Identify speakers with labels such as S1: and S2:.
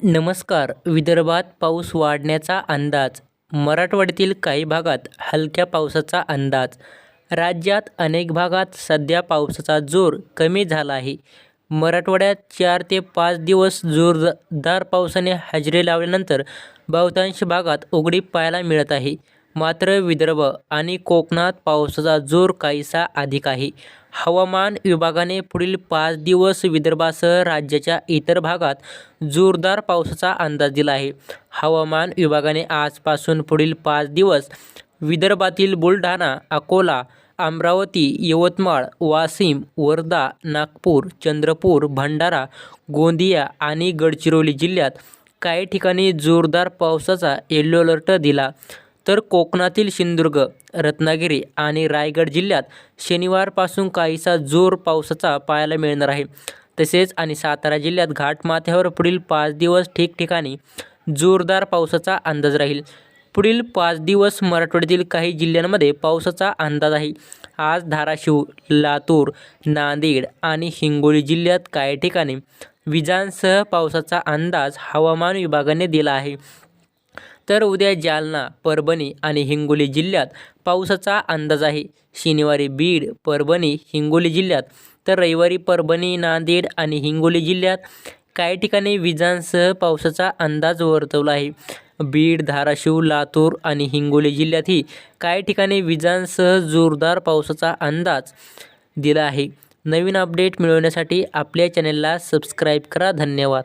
S1: नमस्कार. विदर्भात पाऊस वाढण्याचा अंदाज. मराठवाड्यातील काही भागात हलक्या पावसाचा अंदाज. राज्यात अनेक भागात सध्या पावसाचा जोर कमी झाला आहे मराठवाड्यात चार ते पाच दिवस जोरदार पावसाने हजेरी लावल्यानंतर बहुतांश भागात उघडी पाहायला मिळत आहे. मात्र विदर्भ आणि कोकणात पावसाचा जोर काहीसा अधिक आहे. हवामान विभागाने पुढील पाच दिवस विदर्भासह राज्याच्या इतर भागात जोरदार पावसाचा अंदाज दिला आहे. हवामान विभागाने आजपासून पुढील पाच दिवस विदर्भातील बुलढाणा अकोला अमरावती यवतमाळ वाशिम वर्धा नागपूर चंद्रपूर भंडारा गोंदिया आणि गडचिरोली जिल्ह्यात काही ठिकाणी जोरदार पावसाचा येल्लो अलर्ट दिला. तर कोकणातील सिंधुदुर्ग रत्नागिरी आणि रायगड जिल्ह्यात शनिवारपासून काहीसा जोर पावसाचा पाहायला मिळणार आहे. तसेच आणि सातारा जिल्ह्यात घाटमाथ्यावर पुढील पाच दिवस ठिकठिकाणी जोरदार पावसाचा अंदाज राहील. पुढील पाच दिवस मराठवाड्यातील काही जिल्ह्यांमध्ये पावसाचा अंदाज आहे. आज धाराशिव लातूर नांदेड आणि हिंगोली जिल्ह्यात काही ठिकाणी विजांसह पावसाचा अंदाज हवामान विभागाने दिला आहे. तर उद्या जालना परभणी आणि हिंगोली जिल्ह्यात पावसाचा अंदाज आहे. शनिवारी बीड परभणी हिंगोली जिल्ह्यात तर रविवारी परभणी नांदेड आणि हिंगोली जिल्ह्यात काही ठिकाणी विजांसह पावसाचा अंदाज वर्तवला आहे. बीड धाराशिव लातूर आणि हिंगोली जिल्ह्यातही काही ठिकाणी विजांसह जोरदार पावसाचा अंदाज दिला आहे. नवीन अपडेट मिळवण्यासाठी आपल्या चॅनेलला सबस्क्राईब करा. धन्यवाद.